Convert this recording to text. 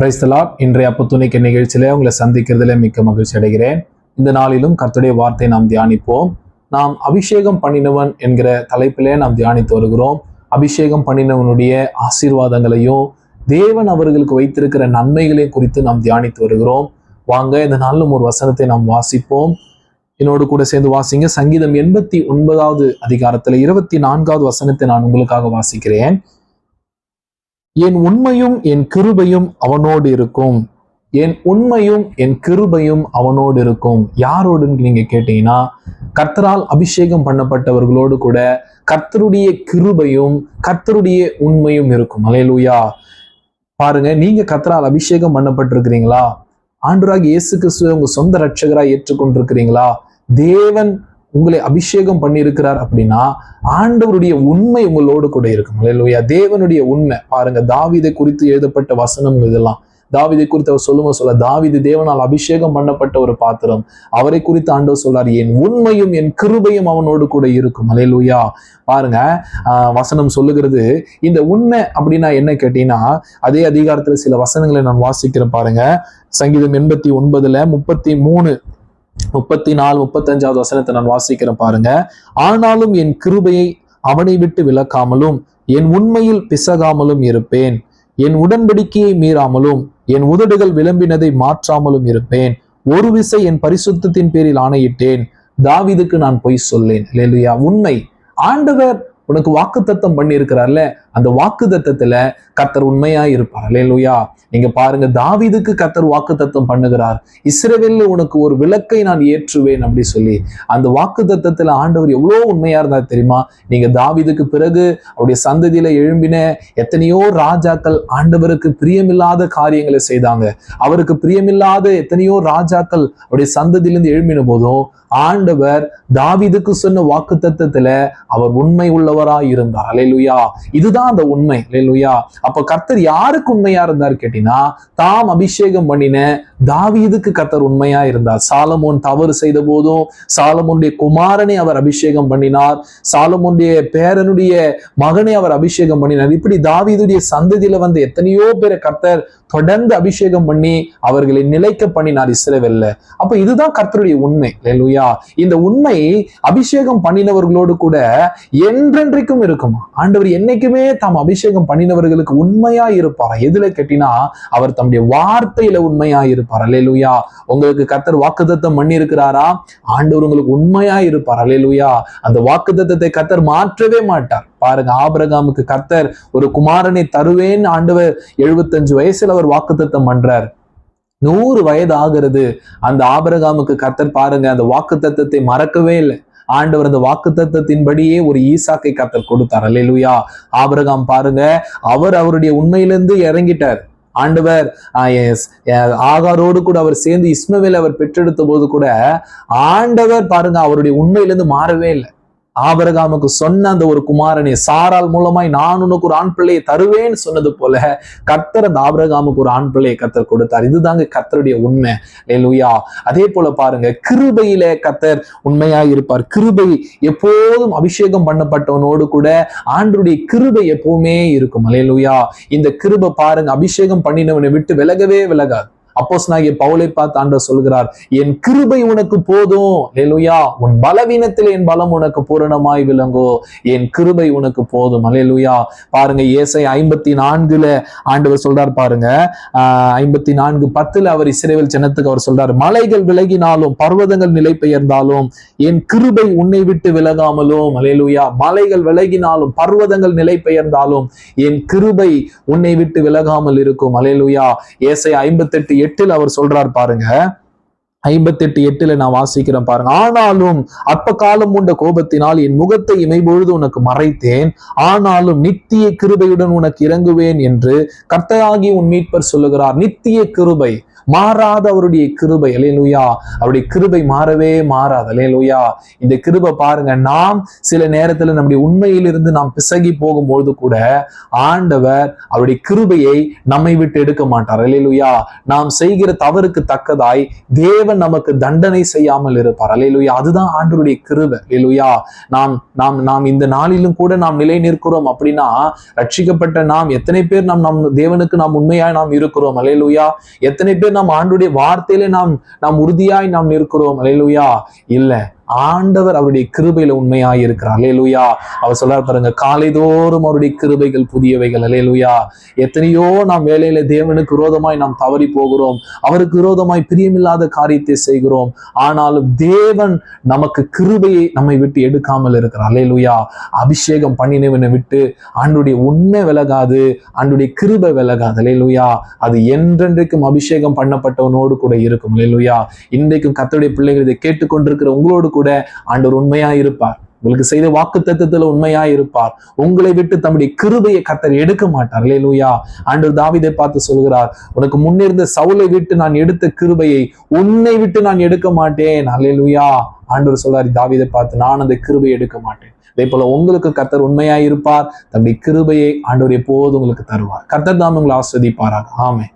பிரைஸ்தலா இன்றைய அப்பத்துணைக்கு நிகழ்ச்சியில உங்களை சந்திக்கிறதுல மிக்க மகிழ்ச்சி அடைகிறேன். இந்த நாளிலும் கர்த்துடைய வார்த்தை நாம் தியானிப்போம். நாம் அபிஷேகம் பண்ணினவன் என்கிற தலைப்பிலே நாம் தியானித்து வருகிறோம். அபிஷேகம் பண்ணினவனுடைய ஆசீர்வாதங்களையும் தேவன் அவர்களுக்கு வைத்திருக்கிற நன்மைகளையும் குறித்து நாம் தியானித்து வருகிறோம். வாங்க இந்த நாளிலும் ஒரு வசனத்தை நாம் வாசிப்போம். என்னோடு கூட சேர்ந்து வாசிங்க. சங்கீதம் எண்பத்தி ஒன்பதாவது அதிகாரத்துல இருபத்தி நான்காவது வசனத்தை நான் உங்களுக்காக வாசிக்கிறேன். என் உண்மையும் என் கிருபையும் அவனோடு இருக்கும். என் உண்மையும் என் கிருபையும் அவனோடு இருக்கும். யாரோடுன்னு நீங்க கேட்டீங்கன்னா கர்த்தரால் அபிஷேகம் பண்ணப்பட்டவர்களோடு கூட கர்த்தருடைய கிருபையும் கர்த்தருடைய உண்மையும் இருக்கும். அலையலூயா பாருங்க நீங்க கர்த்தரால் அபிஷேகம் பண்ணப்பட்டிருக்கிறீங்களா? ஆண்டுராக இயேசு கிறிஸ்துவை உங்க சொந்த ரட்சகராக ஏற்றுக்கொண்டிருக்கிறீங்களா? தேவன் உங்களை அபிஷேகம் பண்ணியிருக்கிறார் அப்படின்னா ஆண்டவருடைய உண்மை உங்களோடு கூட இருக்கும். இல்லையா தேவனுடைய உண்மை. பாருங்க தாவிதை குறித்து எழுதப்பட்ட வசனம் இதெல்லாம். தாவிதை குறித்து அவர் சொல்லுங்க சொல்ல தாவிது தேவனால் அபிஷேகம் பண்ணப்பட்ட ஒரு பாத்திரம். அவரை குறித்து ஆண்டவர் சொல்றார் என் உண்மையும் என் கிருபையும் அவனோடு கூட இருக்கும். அலையலூயா பாருங்க வசனம் சொல்லுகிறது. இந்த உண்மை அப்படின்னா என்ன கேட்டீங்கன்னா அதே அதிகாரத்துல சில வசனங்களை நான் வாசிக்கிறேன் பாருங்க. சங்கீதம் எண்பத்தி ஒன்பதுல முப்பத்தி மூணு முப்பத்தி நாலு முப்பத்தஞ்சாவது வசனத்தை நான் வாசிக்கிறேன் பாருங்க. ஆனாலும் என் கிருபையை அவனை விட்டு விலக்காமலும் என் உண்மையில் பிசகாமலும் இருப்பேன். என் உடன்படிக்கையை மீறாமலும் என் உதடுகள் விளம்பினதை மாற்றாமலும் இருப்பேன். ஒரு விசை என் பரிசுத்தத்தின் பேரில் ஆணையிட்டேன். தாவிதுக்கு நான் பொய் சொல்லேன். இல்லையா உண்மை. ஆண்டவர் உனக்கு வாக்குத்தத்தம் பண்ணி இருக்கிறார்ல அந்த வாக்கு தத்தத்துல கத்தர் உண்மையா இருப்பார். இல்லையா நீங்க பாருங்க தாவிதுக்கு கத்தர் வாக்குத்தத்தம் பண்ணுகிறார். இஸ்ரேவேல்ல உனக்கு ஒரு விளக்கை நான் ஏற்றுவேன் அப்படி சொல்லி அந்த வாக்கு தத்தத்துல ஆண்டவர் எவ்வளோ உண்மையா இருந்தார் தெரியுமா? நீங்க தாவிதுக்கு பிறகு அவருடைய சந்ததியில எழும்பின எத்தனையோ ராஜாக்கள் ஆண்டவருக்கு பிரியமில்லாத காரியங்களை செய்தாங்க. அவருக்கு பிரியமில்லாத எத்தனையோ ராஜாக்கள் அவருடைய சந்ததியிலிருந்து எழும்பின போதும் ஆண்டவர் தாவிதுக்கு சொன்ன வாக்குத்தத்தத்துல அவர் உண்மை உள்ளவராய் இருந்தார். அலையலுயா இதுதான் அந்த உண்மை. இல்லையா அப்ப கர்த்தர் யாருக்கு உண்மையா இருந்தார் கேட்டீங்கன்னா தாம் அபிஷேகம் பண்ணின தாவீதுக்கு கர்த்தர் உண்மையா இருந்தார். சாலமோன் தவறு செய்த போதும் சாலமோனுடைய குமாரனை அவர் அபிஷேகம் பண்ணினார். சாலமோனுடைய பேரனுடைய மகனை அவர் அபிஷேகம் பண்ணினார். இப்படி தாவீதுடைய சந்ததியில வந்து எத்தனையோ பேரை கர்த்தர் தொடர்ந்து அபிஷேகம் பண்ணி அவர்களை நிலைக்க பண்ணினார் இஸ்ரேவெல்ல. அப்ப இதுதான் கர்த்தருடைய உண்மை. அல்லேலூயா இந்த உண்மை அபிஷேகம் பண்ணினவர்களோடு கூட என்றென்றைக்கும் இருக்குமா? ஆண்டவர் என்னைக்குமே தாம் அபிஷேகம் பண்ணினவர்களுக்கு உண்மையா இருப்பார்? எதுல கேட்டினா அவர் தம்முடைய வார்த்தையில உண்மையா இருப்பார். அல்லேலூயா உங்களுக்கு கர்த்தர் வாக்குதத்தம் பண்ணி இருக்கிறாரா ஆண்டவர் உங்களுக்கு உண்மையா இருப்பார். அல்லேலூயா அந்த வாக்குத்தத்தத்தை கர்த்தர் மாற்றவே மாட்டார். பாருங்க ஆபிரகாமுக்கு கர்த்தர் ஒரு குமாரனை தருவேன் ஆண்டவர். எழுபத்தஞ்சு வயசுல அவர் வாக்குத்தத்தம் பண்றார். நூறு வயது ஆகிறது அந்த ஆபரகாமுக்கு கர்த்தர் பாருங்க அந்த வாக்கு தத்துவத்தை மறக்கவே இல்லை. ஆண்டவர் அந்த வாக்கு தத்துவத்தின்படியே ஒரு ஈசாக்கை கர்த்தர் கொடுத்தார். அல்லேலூயா. ஆபரகாம் பாருங்க அவர் அவருடைய உண்மையிலிருந்து இறங்கிட்டார். ஆண்டவர் ஆஹ், ஆகாரோடு கூட அவர் சேர்ந்து இஸ்மவேல் அவர் பெற்றெடுத்த போது கூட ஆண்டவர் பாருங்க அவருடைய உண்மையிலிருந்து மாறவே இல்லை. ஆபரகாமுக்கு சொன்ன அந்த ஒரு குமாரனை சாரால் மூலமாய் நான் உனக்கு ஒரு ஆண் பிள்ளையை தருவேன்னு சொன்னது போல கர்த்தர் அந்த ஆபரகாமுக்கு ஒரு ஆண் பிள்ளையை கர்த்தர் கொடுத்தார். இதுதாங்க கர்த்தருடைய உண்மை. லேலுயா அதே போல பாருங்க கிருபையில கர்த்தர் உண்மையா இருப்பார். கிருபை எப்போதும் அபிஷேகம் பண்ணப்பட்டவனோடு கூட ஆண்டருடைய கிருபை எப்பவுமே இருக்கும். அலேலுயா இந்த கிருபை பாருங்க அபிஷேகம் பண்ணினவனை விட்டு விலகவே விலகாது. அப்போஸ் நாகிய பவுலை பார்த்து ஆண்டவர் சொல்கிறார் என் கிருபை உனக்கு போதும். அலையலுயா உன் பலவீனத்தில் என் பலம் உனக்கு பூரணமாய் விளங்கோ. என் கிருபை உனக்கு போதும். அலையலுயா பாருங்க ஏசை ஐம்பத்தி நான்குல ஆண்டவர் சொல்றார் பாருங்க. ஐம்பத்தி நான்கு பத்துல அவர் இஸ்ரேல் ஜனத்துக்கு அவர் சொல்றாரு மலைகள் விலகினாலும் பர்வதங்கள் நிலை பெயர்ந்தாலும் என் கிருபை உன்னை விட்டு விலகாமலும். அலையலுயா மலைகள் விலகினாலும் பர்வதங்கள் நிலை பெயர்ந்தாலும் என் கிருபை உன்னை விட்டு விலகாமல் இருக்கும். அலேலுயா ஏசை ஐம்பத்தெட்டு எட்டில் அவர் சொல்றார் பாருங்க. ஐம்பத்தி எட்டு எட்டுல நான் வாசிக்கிறேன் பாருங்க. ஆனாலும் அற்ப காலம் உண்ட கோபத்தினால் என் முகத்தை இமைபொழுது உனக்கு மறைத்தேன். ஆனாலும் நித்திய கிருபையுடன் உனக்கு இறங்குவேன் என்று கர்த்தராகி உன் மீட்பர் சொல்லுகிறார். நித்திய கிருபை. மாறாத அவருடைய கிருபை அலையலுயா அவருடைய கிருபை மாறவே மாறாது அலையலுயா இந்த கிருபை பாருங்க நாம் சில நேரத்துல நம்முடைய உண்மையிலிருந்து நாம் பிசகி போகும்பொழுது கூட ஆண்டவர் அவருடைய கிருபையை நம்மை விட்டு எடுக்க மாட்டார் அலையலுயா நாம் செய்கிற தவறுக்கு தக்கதாய் தேவன் நமக்கு தண்டனை செய்யாமல் இருப்பார் அலையலுயா அதுதான் ஆண்டருடைய கிருபை அலையலுயா நாம் நாம் நாம் இந்த நாளிலும் கூட நாம் நிலை நிற்கிறோம் அப்படின்னா ரட்சிக்கப்பட்ட நாம் எத்தனை பேர் நாம் நம் தேவனுக்கு நாம் உண்மையாய் நாம் இருக்கிறோம் அலையலுயா எத்தனை பேர் நாம் ஆண்டுடைய வார்த்தையிலே நாம் நாம் உறுதியாய் நாம் நிற்கிறோம். அலையிலுயா இல்லை. ஆண்டவர் அவருடைய கிருபையில உண்மையாய் இருக்கிறார் அலையலுயா அவர் சொல்றாரு பாருங்க காலைதோறும் அவருடைய கிருபைகள் புதியவைகள். அலையலுயா எத்தனையோ நாம் வேலையில தேவனுக்கு விரோதமாய் நாம் தவறி போகிறோம். அவருக்கு விரோதமாய் பிரியமில்லாத காரியத்தை செய்கிறோம். ஆனாலும் தேவன் நமக்கு கிருபையை நம்மை விட்டு எடுக்காமல் இருக்கிறார். அலையலுயா அபிஷேகம் பண்ணினவனை விட்டு ஆண்டுடைய உண்மை விலகாது ஆண்டுடைய கிருபை விலகாது. அலையலுயா அது என்றென்றைக்கும் அபிஷேகம் பண்ணப்பட்டவனோடு கூட இருக்கும். அலையலுயா இன்றைக்கும் கர்த்தருடைய பிள்ளைகள் இதை கேட்டுக்கொண்டிருக்கிற உங்களோடு கூட கூட ஆண்டவர் உண்மையா இருப்பார். உங்களுக்கு செய்த வாக்கு தத்துவத்துல உண்மையா இருப்பார். உங்களை விட்டு தம்முடைய கிருபையை கத்தர் எடுக்க மாட்டார். அல்லேலூயா ஆண்டவர் தாவிதை பார்த்து சொல்கிறார் உனக்கு முன்னிருந்த சவுலை விட்டு நான் எடுத்த கிருபையை உன்னை விட்டு நான் எடுக்க மாட்டேன். அல்லே லூயா ஆண்டவர் சொல்றார் தாவிதை பார்த்து நான் அந்த கிருபையை எடுக்க மாட்டேன். அதே போல உங்களுக்கு கர்த்தர் உண்மையா இருப்பார். தம்முடைய கிருபையை ஆண்டவர் எப்போது உங்களுக்கு தருவார். கர்த்தர் தாம் உங்களை ஆஸ்வதிப்பாராக. ஆமே